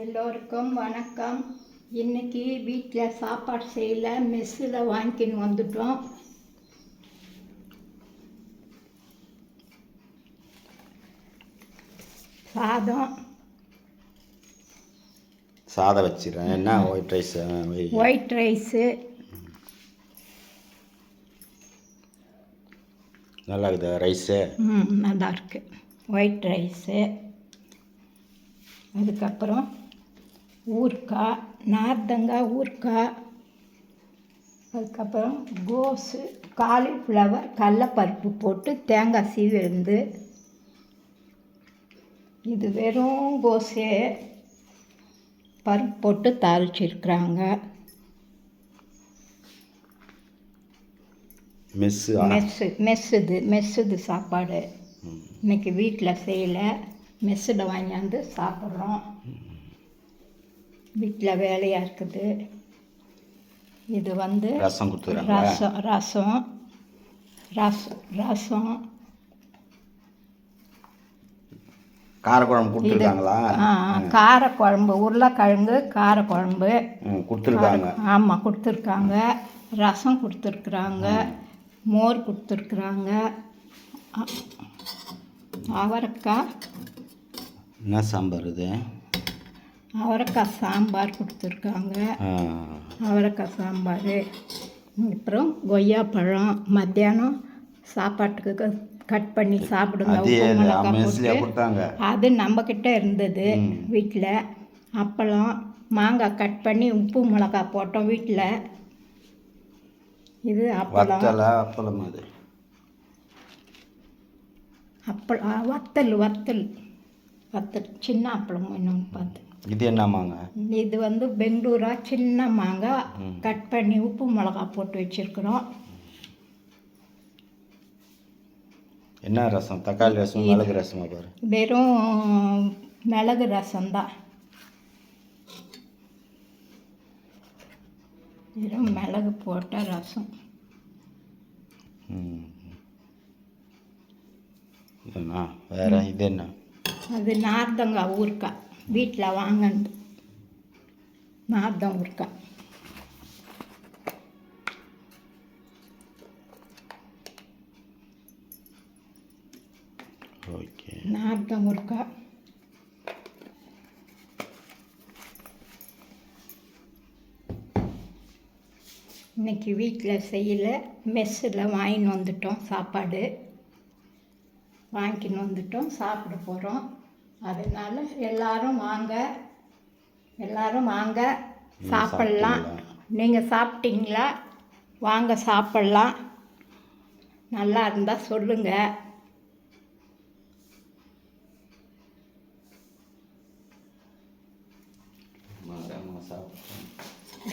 எல்லோருக்கும் வணக்கம். இன்னைக்கு வீட்டில் சாப்பாடு செய்யல மெஸ்ஸில் வாங்கிக்கின்னு வந்துட்டோம். சாதம். சாதம் வச்சிடுறேன். என்ன? ஒயிட் ரைஸ் ஒயிட் ரைஸு நல்லா இருக்குது ரைஸு ம் நல்லா இருக்கு. ஒயிட் ரைஸு அதுக்கப்புறம் ஊறுக்காய் நார்த்தங்காய் ஊறுக்காய் அதுக்கப்புறம் கோஸு காலிஃப்ளவர் கடலப்பருப்பு போட்டு தேங்காய் சீவி இருந்து இது வெறும் கோஸே பருப்பு போட்டு தாளிச்சிருக்கிறாங்க. மெஸ்ஸு? மெஸ்ஸு மெஸ்ஸுது மெஸ்ஸுது சாப்பாடு. இன்னைக்கு வீட்டில் செய்யலை. மெஸ்ஸில் வாங்கியாந்து சாப்பிட்றோம். வீட்டில் வேலையாக இருக்குது. இது வந்து ரசம் கொடுத்துருக்காங்க ரசம் ரசம் ரசம் ரசம். காரக்குழம்பு கொடுத்துருக்காங்களா? ஆ, காரக்குழம்பு உருளைக்கிழங்கு காரக்குழம்பு. கொடுத்துருக்காங்க. ஆமாம் கொடுத்துருக்காங்க. ரசம் கொடுத்துருக்குறாங்க. மோர் கொடுத்துருக்குறாங்க. அவரைக்காய் என்ன சாம்பார் இது? அவரைக்காய் சாம்பார் கொடுத்துருக்காங்க. அவரைக்காய் சாம்பார். அப்புறம் கொய்யாப்பழம் மத்தியானம் சாப்பாட்டுக்கு கட் பண்ணி சாப்பிடுங்க. அது உப்பு மிளகாய் போட்டு அது நம்மக்கிட்ட இருந்தது வீட்டில் அப்பளம் மாங்காய் கட் பண்ணி உப்பு மிளகாய் போட்டோம் வீட்டில் இது அப்பளம். அப்பளம் அது. அப்பளம் வத்தல் வத்தல். வத்தல். சின்ன அப்பளம் இன்னொன்று பார்த்து. இது என்னம்மாங்க இது வந்து பெங்களூரா சின்ன மாங்காய் கட் பண்ணி உப்பு மிளகாய் போட்டு வச்சுருக்குறோம். என்ன ரசம்? தக்காளி ரசம் மிளகு ரசமா பாரு. வெறும் மிளகு ரசம்தான். வெறும் மிளகு போட்ட ரசம். என்ன வேற இது என்ன? அது நார்த்தங்காய் ஊறுக்காய் வீட்டில் வாங்கினது நார்த்தம் ஊறுக்காய் ஓகே. ஊறுக்காய் இன்னைக்கு வீட்டில் செய்யல. மெஸ்ஸில் வாங்கின்னு வந்துட்டோம் சாப்பாடு. வாங்கின்னு வந்துட்டோம் சாப்பிட போகிறோம் அதனால் எல்லாரும் வாங்க. எல்லாரும் வாங்க. சாப்பிட்லாம். நீங்கள் சாப்பிட்டீங்களா? வாங்க சாப்பிட்லாம். நல்லா இருந்தால் சொல்லுங்கள்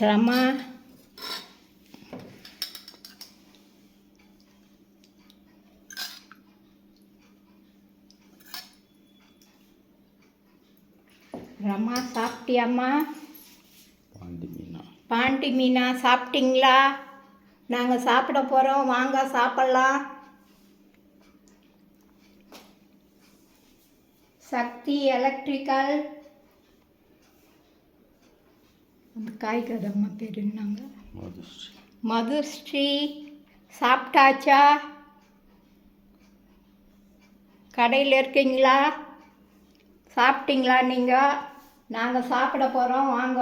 ரமா ரமா சாப்பிட்டியாம்மா? பாண்டி மீனா. பாண்டி மீனா சாப்பிட்டீங்களா? நாங்கள் சாப்பிட போகிறோம் வாங்க சாப்பிட்லாம். சக்தி எலக்ட்ரிக்கல். அந்த காய்கறம்மா பேர் என்னங்க? மதுஸ்ரீ. மதுஸ்ரீ. சாப்பிட்டாச்சா? கடையில் இருக்கீங்களா? சாப்பிட்டீங்களா நீங்கள் நாங்கள் சாப்பிட போகிறோம் வாங்க.